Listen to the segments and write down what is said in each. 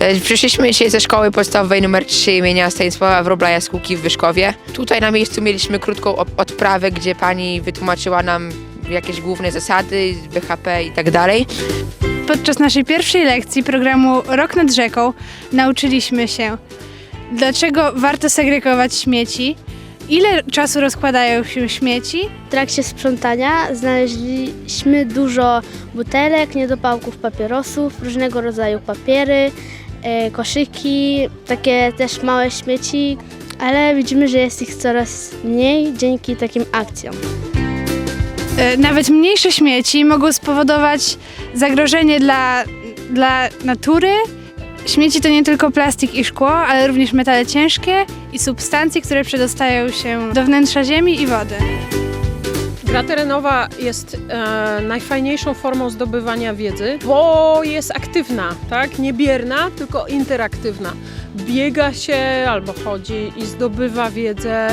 E, Przyszliśmy dzisiaj ze szkoły podstawowej nr 3 imienia Stanisława Wróbla Jaskółki w Wyszkowie. Tutaj na miejscu mieliśmy krótką odprawę, gdzie pani wytłumaczyła nam jakieś główne zasady, BHP i tak dalej. Podczas naszej pierwszej lekcji programu Rok nad rzeką nauczyliśmy się, dlaczego warto segregować śmieci, ile czasu rozkładają się śmieci, W trakcie sprzątania znaleźliśmy dużo butelek, niedopałków papierosów, różnego rodzaju papiery, koszyki, takie też małe śmieci, ale widzimy, że jest ich coraz mniej dzięki takim akcjom. E, Nawet mniejsze śmieci mogą spowodować zagrożenie dla, dla natury. Śmieci to nie tylko plastik i szkło, ale również metale ciężkie i substancje, które przedostają się do wnętrza ziemi i wody. Gra terenowa jest e, najfajniejszą formą zdobywania wiedzy, bo jest aktywna, tak? Nie bierna, tylko interaktywna. Biega się albo chodzi i zdobywa wiedzę.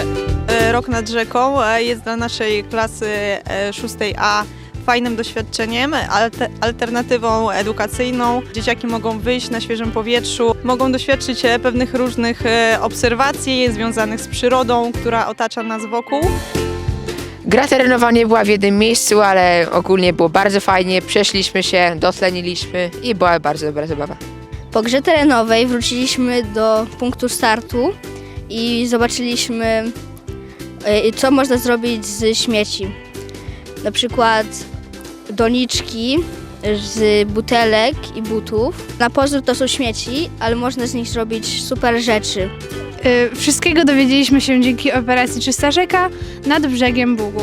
E, Rok nad rzeką e, jest dla naszej klasy e, 6A fajnym doświadczeniem, alte- alternatywą edukacyjną. Dzieciaki mogą wyjść na świeżym powietrzu, mogą doświadczyć e, pewnych różnych e, obserwacji związanych z przyrodą, która otacza nas wokół. Gra terenowa nie była w jednym miejscu, ale ogólnie było bardzo fajnie. Przeszliśmy się, dotleniliśmy i była bardzo dobra zabawa. Po grze terenowej wróciliśmy do punktu startu i zobaczyliśmy, e, co można zrobić z śmieci. Na przykład doniczki z butelek i butów. Na pozór to są śmieci, ale można z nich zrobić super rzeczy. E, Wszystkiego dowiedzieliśmy się dzięki operacji Czysta Rzeka nad brzegiem Bugu.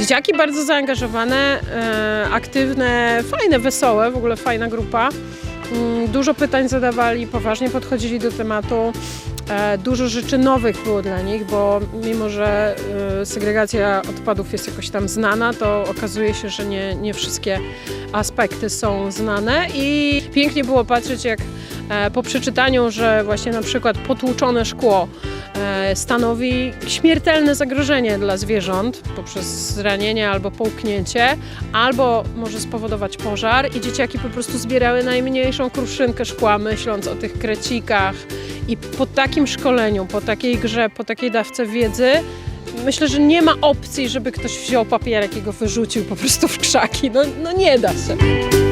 Dzieciaki bardzo zaangażowane, e, aktywne, fajne, wesołe, w ogóle fajna grupa. Mm, Dużo pytań zadawali, poważnie podchodzili do tematu. E, Dużo rzeczy nowych było dla nich, bo mimo, że e, segregacja odpadów jest jakoś tam znana, to okazuje się, że nie, nie wszystkie aspekty są znane i pięknie było patrzeć, jak po przeczytaniu, że właśnie na przykład potłuczone szkło e, stanowi śmiertelne zagrożenie dla zwierząt poprzez zranienie albo połknięcie, albo może spowodować pożar i dzieciaki po prostu zbierały najmniejszą kruszynkę szkła, myśląc o tych krecikach i po takim szkoleniu, po takiej grze, po takiej dawce wiedzy myślę, że nie ma opcji, żeby ktoś wziął papierek i go wyrzucił po prostu w krzaki. No, no nie da się.